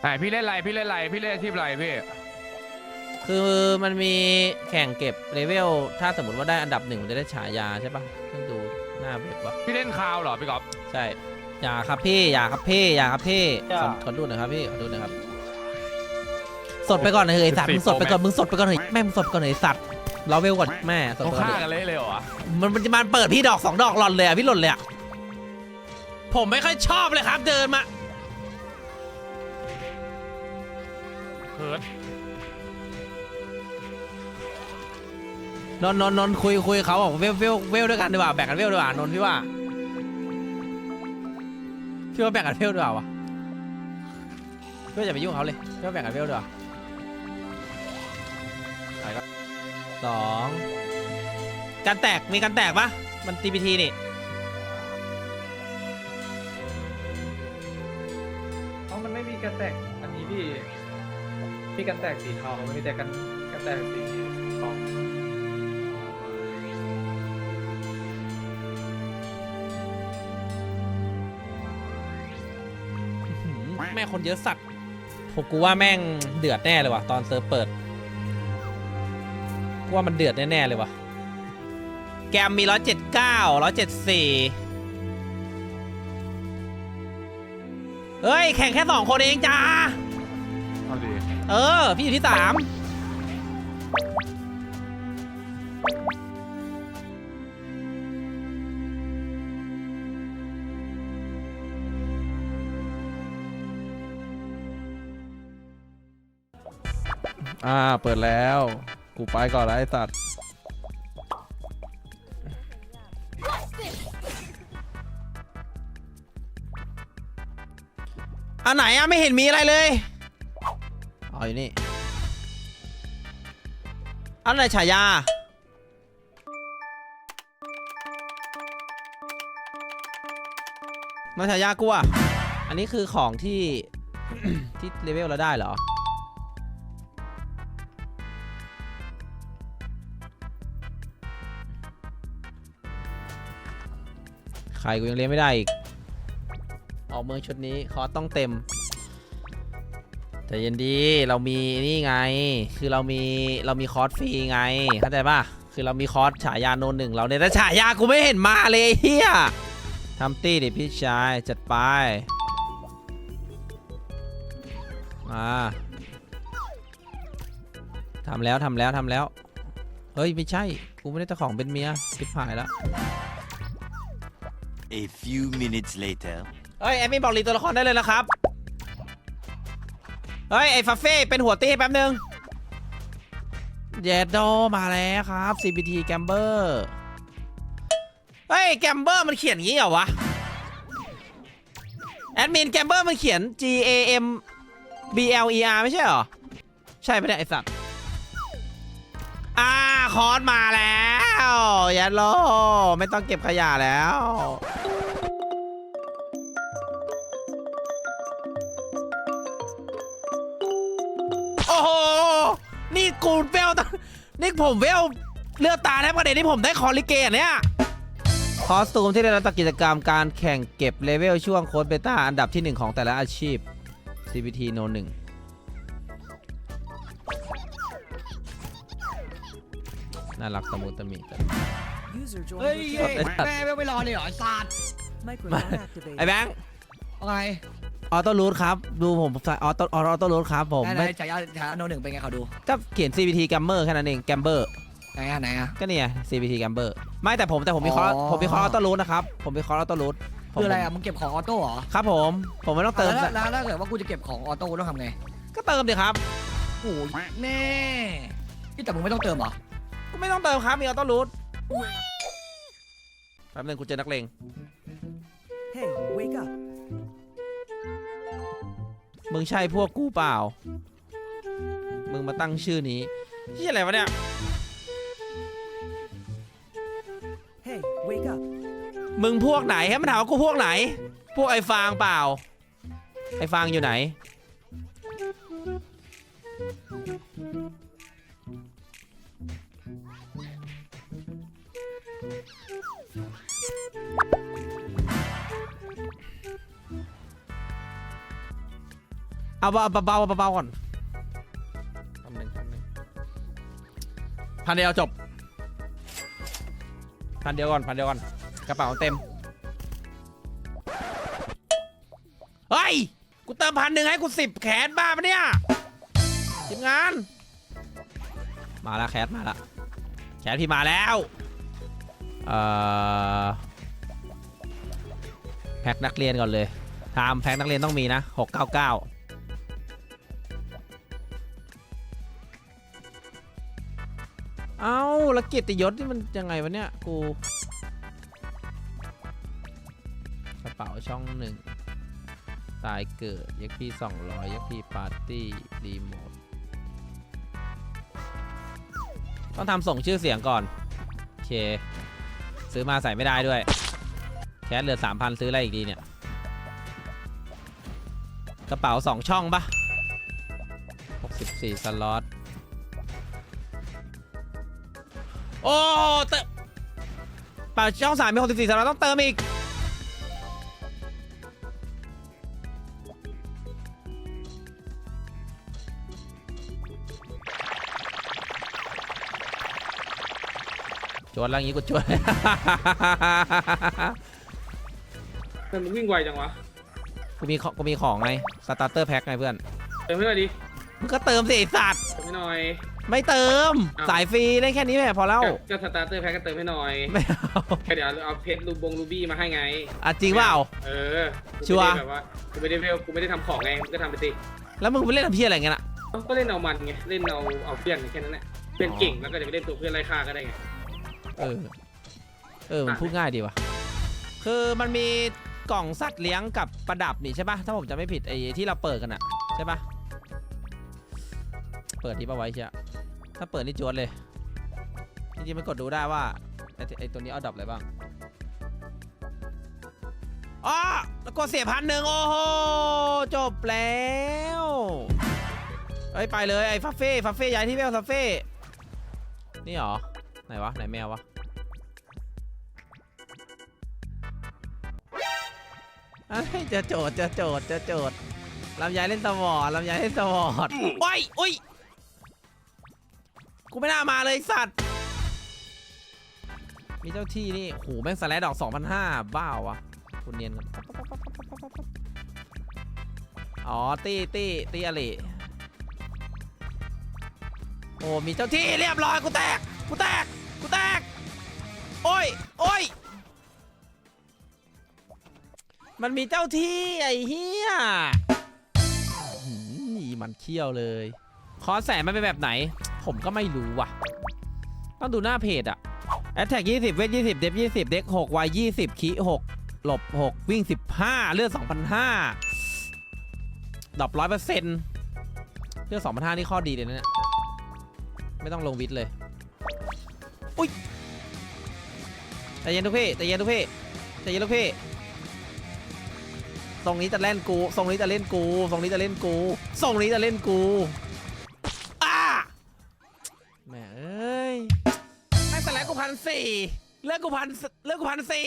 ไหนพี่เล่นอะไรพี่เล่นอะไรพี่เล่นอาชีพอะไรพี่คือมันมีแข่งเก็บเลเวล ถ้าสมมติว่าได้อันดับหนึ่งมันจะได้ฉายาใช่ปะเพิ่งดูหน้าเว็บวะพี่เล่นคาวเหรอพี่ก๊อฟใช่อย่าครับพี่อย่าครับพี่อย่าครับพี่อย่าขอขอดูหน่อยครับพี่ขอดูหน่อยครับ สดไปก่อนเลยไอ้สัตว์มึงสดไปก่อนมึงสดไปก่อนเลยแม่มึงสดไปก่อนเลยไอ้สัตว์เราเวลก่อนแม่สดเขาไปก่อนฆ่าเลยกันเละเลยเหรอวะมันมันจะมาเปิดพี่ดอกสองดอกหล่อนเลยอะพี่หล่นเลยอะผมไม่ค่อยชอบเลยครับเดินมา ฮิร์ตนนท์นนท์นนท์คุยคุยเขาบอกเวลเวลเวลด้วยกันดีกว่าแบ่งกันเวลดีกว่านนท์พี่ว่าพี่ว่าแบ่งกันเวลดีกว่าวะพี่ว่าอย่าไปยุ่งกับเขาเลยพี่ว่าแบ่งกันเวลดีกว่าไปก็สองการแตกมีการแตกปะมัน TPT นี่เพราะมันไม่มีกันแตกอันนี้พี่ มีกันแตกสีทองมันมีแต่กันกันแตกสีทองแม่คนเยอะสัตว์ผมกูว่าแม่งเดือดแน่เลยว่ะตอนเซิร์ฟเปิดกูว่ามันเดือดแน่ๆเลยว่ะ แกมมีร้อยเจ็ดเก้าร้อยเจ็ดสี่เฮ้ย แข่งแค่สองคนเองจ้า เอออ พี่อยู่ที่สามอ่า เปิดแล้ว กูไปก่อนแล้วไอ้สัตว์อันไหนอะไม่เห็นมีอะไรเลย อยู่นี่อันไหนฉายามาฉายากูอะอันนี้คือของที่ ที่เลเวลเราได้เหรอ ใครกูยังเลี้ยงไม่ได้อีก ออกเมืองชุดนี้คอต้องเต็ม แต่เย็นดีเรามีนี่ไง คือเรามีเรามีคอร์สฟรีไงเข้าใจป่ะคือเรามีคอร์สฉายาโนนหนึ่งเราเนี่ยแต่ฉายากูไม่เห็นมาเลยไอ้เฮียทำตี้ดิพี่ชายจัดไปมาทำแล้วทำแล้วทำแล้ว เฮ้ย ไม่ใช่ กูไม่ได้เจ้าของเป็นเมียปิดผายแล้ว A few minutes later. เฮ้ย แอดมินบอกรีตัวละครได้เลยนะครับ เฮ้ย ไอ้ฟาเฟ่เป็นหัวตี้แป๊บนึงเยดโดมาแล้วครับ CBT Gamber เฮ้ย Gamber มันเขียนงี้เหรอวะ แอดมิน Gamber มันเขียน G A M B L E R ไม่ใช่เหรอ ใช่ไมเนี่ยไอสัตว์อ่าคอสมาแล้วเยดโลไม่ต้องเก็บขยะแล้ว ห นี่กูเวลตั้งนี่ผมเวลเลือดตาแทบกระเด็นนี่ผมได้คอลิเกตเนี่ย คอสตูมที่ได้รับจากกิจกรรมการแข่งเก็บเลเวลช่วงโค้ดเบต้าอันดับที่ 1 ของแต่ละอาชีพ CBT No 1น่ารักตะมุตะมิแต่ User joined เฮ้ย your channel. แม่ไม่รอเลยเหรอไอ้สัตว์ Microphone activated. ไอ้แบงค์เอาไง ออโต้รูทครับ ดูผมใส่ออโต้ออโต้รูทครับผมไหนไม่ๆฉายาฉายาโนหนึ่งเป็นไงเขาดูก็เขียน CBT Gamber แค่นั้นเอง Gamber ไหนอะไหนอะ ก็เนี่ย CBT Gamber ไม่แต่ผมแต่ผมมีคอร์สอ๋อ ผมมีคอร์สออโต้รูทนะครับ ผมมีคอร์สออโต้รูทคืออะไรอะมึงเก็บของออโต้เหรอครับผม ผมไม่ต้องเติม แล้วแล้วแล้วถ้าเกิดว่ากูจะเก็บของออโต้กูต้องทำไงก็เติมดิครับโอ้ยแน่พี่แต่มึงไม่ต้องเติมเหรอก็ไม่ต้องเติมครับ มีออโต้รูทแป๊บนึงกูเจอนักเลง Hey, wake up. มึงใช่พวกกูเปล่า มึงมาตั้งชื่อนี้ที่อะไรวะเนี่ย Hey, wake up. มึงพวกไหนให้มันถามว่ากูพวกไหน พวกไอ้ฟางเปล่า ไอ้ฟางอยู่ไหน เอาเบาเบาๆเบาๆก่อนพันหนึ่งพันหนึ่งพันเดียวจบ พันเดียวก่อนพันเดียวก่อนกระเป๋าเต็มเฮ้ยกูเติมพันหนึ่งให้กูสิบแขนบ้าปะเนี่ยทีมงาน มาแล้วแคทมาแล้วแคทพี่มาแล้วเอ่อแพ็คนักเรียนก่อนเลยทามแพ็คนักเรียนต้องมีนะ699เล้วเกียรติยศนี่มันยังไงวะเนี่ย กู กระเป๋าช่องหนึ่ง ตายเกิด ยักษ์พี่สองร้อยยักษ์พี่ปาร์ตี้ รีโมท ต้องทำส่งชื่อเสียงก่อน โอเค ซื้อมาใส่ไม่ได้ด้วย แคสเหลือ3,000ซื้ออะไรอีกดีเนี่ย กระเป๋า2ช่องปะ64 สล็อต โอ้เติมเปล่าช่องสามมี64สล็อตต้องเติมอีก จวดแล้วงี้กูจวดมันวิ่งไวจังวะกูมีของกูมีของไงสตาร์เตอร์แพ็คไงเพื่อน เติมให้หน่อยดิมึงก็เติมสิไอ้สัตว์เติมให้หน่อย ไม่เติมอ้าวสายฟรีเล่นแค่นี้แหละพอแล้วก็ก็สตาร์เตอร์แพ็กก็เติมให้หน่อยไม่เอาแค่เดี๋ยวเอาเพชรลูบงลูบี้มาให้ไง อะจริงเปล่า เออกูชัวร์ไม่ได้แบบว่ากูไม่ได้เวลกูไม่ได้ทำของไงมึงก็ทำไปสิแล้วมึงไปเล่นกับพี่อะไรเงี้ยน่ะเอ้าก็เล่นเอามันไงเล่นเอาเอาเพื่อนแค่นั้นแหละเพื่อนเก่งแล้วก็จะไปเล่นตัวเพื่อนไล่ฆ่าก็ได้ไง เออ เออ มันพูดง่ายดีว่ะ คือมันมีกล่องสัตว์เลี้ยงกับประดับนี่ใช่ปะถ้าผมจะไม่ผิดไอ้ที่เราเปิดกันอะใช่ปะเปิดที่ปะไว้เชียถ้าเปิดนี่จวดเลยจริงๆมันกดดูได้ว่าไอ้ไอตัวนี้เอาดับอะไรบ้างอ๋อแล้วกดเสียพันหนึ่งโอ้โหจบแล้วเอ้ยไปเลยไอ้ฟาเฟ่ฟาเฟ่ย้ายที่แมวฟาเฟ่นี่เหรอไหนวะไหนแมววะเอ้ยเจะโจทย์เจะโจทย์เจะโจทย์ลำไยเล่นสวอร์ดลำไยเล่นสวอร์ดโอ้ยโอ้ย กูไม่น่ามาเลยไอ้สัตว์ มีเจ้าที่นี่โหแม่งสแลดดอก2,500บ้าวะคุณเนียนกันอ๋อตี้ตี้ตี้อะไรโอ้มีเจ้าที่เรียบร้อยกูแตกกูแตกกูแตก โอ้ยโอ้ยมันมีเจ้าที่ไอ้เฮียหืมนี่มันเขี้ยวเลย คอแสนมันเป็นแบบไหน ผมก็ไม่รู้ว่ะ ต้องดูหน้าเพจอะแอตแทก20เวท20เดฟ20เด็ก6วาย20คี6หลบ6วิ่ง15เลือด2,500ดรอป100%เลือด2,500นี่ข้อดีเลยนะเนี่ยไม่ต้องลงวิทย์เลย อุ้ยใจเย็นทุกพี่ใจเย็นทุกพี่ใจเย็นทุกพี่ทรงนี้จะเล่นกูทรงนี้จะเล่นกูทรงนี้จะเล่นกูทรงนี้จะเล่นกู ยเลิกกูพันเลิกกูพันสี่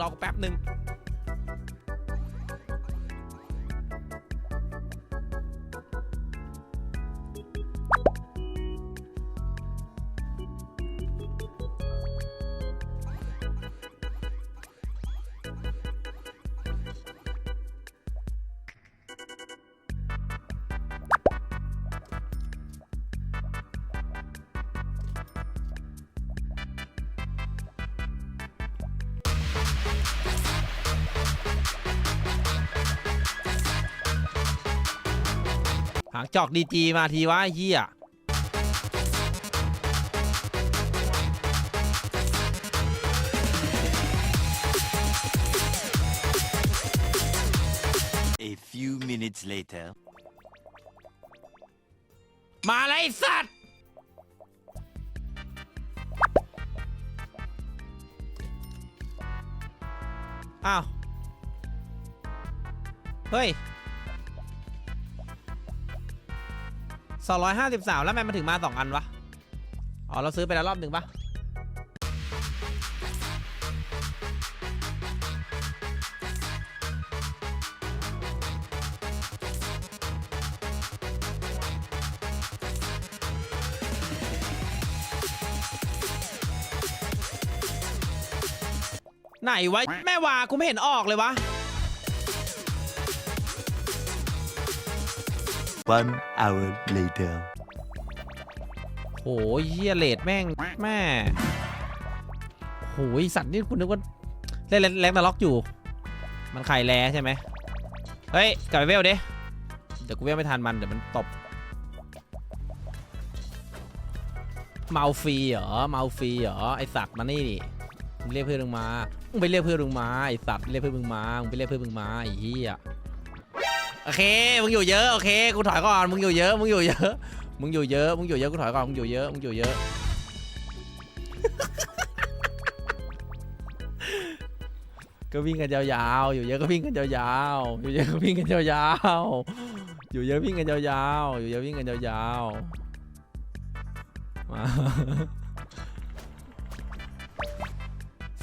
รอกูแป๊บหนึ่ง หางจอกดีจีมาทีว่าเฮีย A few minutes later. มาเลยไอ้สัตว์ อ้าว เฮ้ย 253 แล้วทำไมมันถึงมา 2 อันวะ อ๋อ เราซื้อไปแล้วรอบหนึ่งปะไหนวะ แม่วากูไม่เห็นออกเลยวะ One hour later. โหเฮียเลดแม่งแม่โหยสัตว์นี่คุณนึกว่าเล่นแรงตะล็อกอยู่ มันไข่แลใช่ไหมเฮ้ยกลับไปเวลเดิเดี๋ยวกูเวลไม่ทันมันเดี๋ยวมันตบเมาฟรีเหรอเมาฟรีเหรอไอสัตว์มานี่ดิมึงเรียกเพื่อนมึงมามึงไปเรียกเพื่อนมึงมาไอสัตว์เรียกเพื่อนมึงมามึงไปเรียกเพื่อนมึงมาไอ้เหี้ย โอเค มึงอยู่เยอะ โอเค กูถอยก่อน มึงอยู่เยอะ มึงอยู่เยอะ มึงอยู่เยอะ มึงอยู่เยอะ กูถอยก่อน มึงอยู่เยอะ มึงอยู่เยอะ ก็วิ่งกันยาวๆ อยู่เยอะก็วิ่งกันยาวๆ อยู่เยอะก็วิ่งกันยาวๆ อยู่เยอะวิ่งกันยาวๆ อยู่เยอะวิ่งกันยาวๆ มา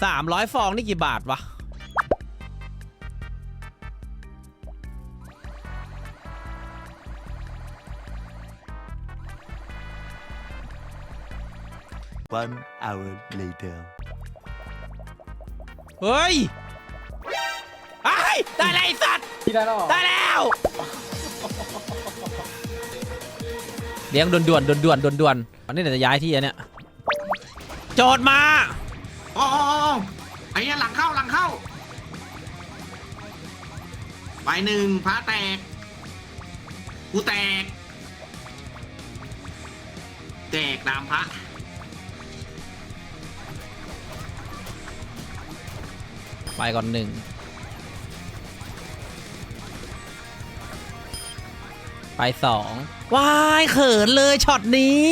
สามร้อยฟองนี่กี่บาทวะ One hour later. เฮ้ยไอ้ยได้แล้วไอ้สัตว์ พี่ได้แล้วเหรอได้แล้ว เลี้ยงด่วนด่วนด่วนด่วนด่วนด่วนๆอันนี้เดี๋ยวจะย้ายที่อะเนี่ยโจทย์มา อ๋ออ๋ออ๋อไอ้เหี้ยหลังเข้าหลังเข้าใบหนึ่งพระแตก กูแตก แตกตามพระ ไปก่อนหนึ่งไปสองว้ายเขินเลยช็อตนี้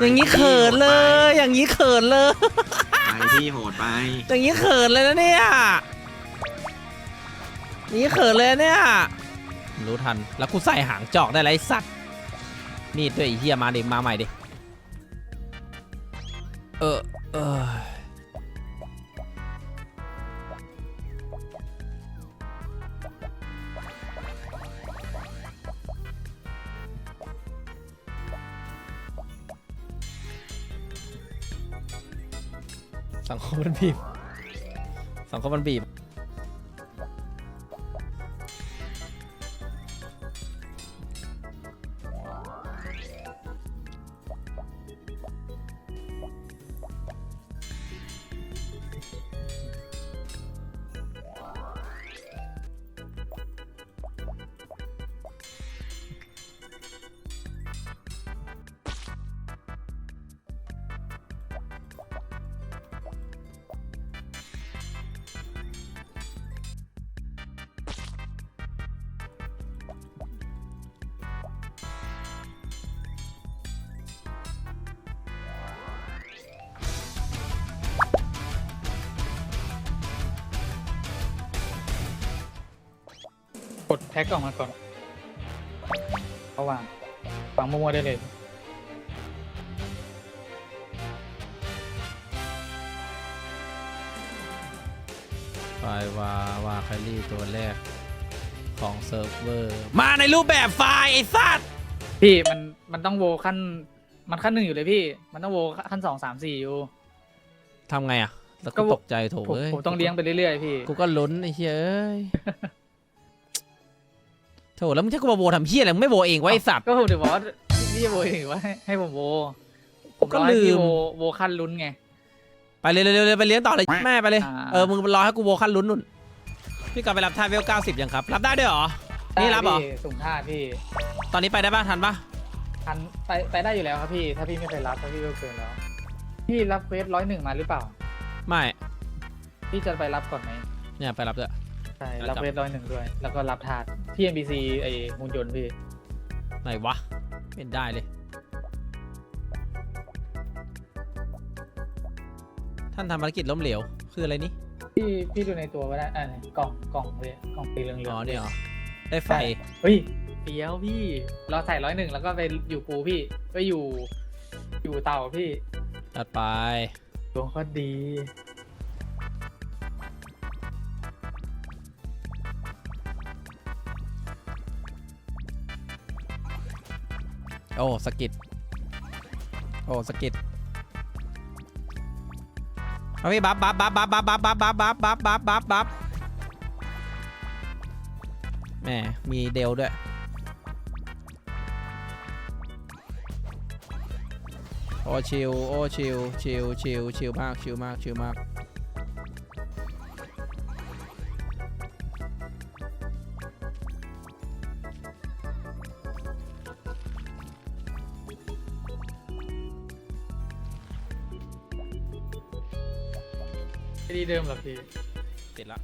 อย่างนี้เขินเลย อย่างนี้เขินเลย ไปที่โหดไป อย่างนี้เขินเลยนะเนี่ยอย่างนี้เขินเลยนะเนี่ย รู้ทัน แล้วกูใส่หางจอกได้ไรสัตว์นี่ด้วยไอ้เฮียมาดิ มาใหม่ดิ เออ เออ สังคมมันบีบ สังคมมันบีบ ดแพ็กออกมาก่อนเขาวางวางมั่วๆได้เลย ไฟล์วาวาคารี่ตัวแรกของเซิร์ฟเวอร์ มาในรูปแบบไฟล์ไอ้สัตว์พี่มันมันต้องโวขั้น มันขั้นหนึ่งอยู่เลยพี่ มันต้องโวขั้นสองสามสี่อยู่ ทำไงอะแล้วก็ก็บอกตกใจโถผมเอ้ยผมต้องเลี้ยงไปเรื่อยๆพี่ กูก็ลุ้นไอ้เหี้ยเอ้ย โถแล้วมึงจะกูมาโบทำเหี้ยอะไรมึงไม่โบเองวะไอ้สัตว์ ก็ผมถึงบอกว่าพี่จะโวเองว่าให้ให้ผมโวผมก็รอให้พี่ลืมโวโวขั้นลุ้นไง ไปเลยเร็วๆไปเลี้ยงต่อเลยแม่ไปเลย อ่า เออ มึงรอให้กูโบขั้นลุ้นนุ่น พี่กลับไปรับท่าเวล90 ยังครับ รับได้ด้วยเหรอ นี่รับเหรอ ได้พี่สุ่มท่าพี่ตอนนี้ไปได้ป่ะทันป่ะทันไปไปได้อยู่แล้วครับพี่ ถ้าพี่ไม่เคยรับถ้าพี่ก็เกินแล้ว พี่รับเควสร้อยหนึ่งมาหรือเปล่า ไม่ พี่จะไปรับก่อนไหมเนี่ยไปรับด้วยใช่แล้วรับจับเควสร้อยหนึ่งด้วย แล้วก็รับถาดที่ NPC ไอ้หุ่นยนต์พี่ไหนวะไม่เห็นได้เลย ท่านทำภารกิจล้มเหลว คืออะไรนี่พี่พี่ดูในตัวก็ได้อ่ากล่องกล่องเลยกล่องสีเหลืองๆอ๋อเนี่ยเหรอได้ไฟเฮ้ยเปียวพี่ เราใส่ร้อยหนึ่งแล้วก็ไปอยู่ปูพี่ไปอยู่ อยู่เต่าพี่ตัดไปดวงโคตรดี โอ้สกิดโอ้สกิดเอาพี่บัฟบัฟบัฟบัฟบัฟบัฟบัฟบัฟบัฟบัฟบัฟบัฟบัฟแหมมีเดลด้วยโอ้ชิลโอ้ชิลชิลชิลชิลมากชิลมากชิลมาก เดิมเหรอพี่ติดละ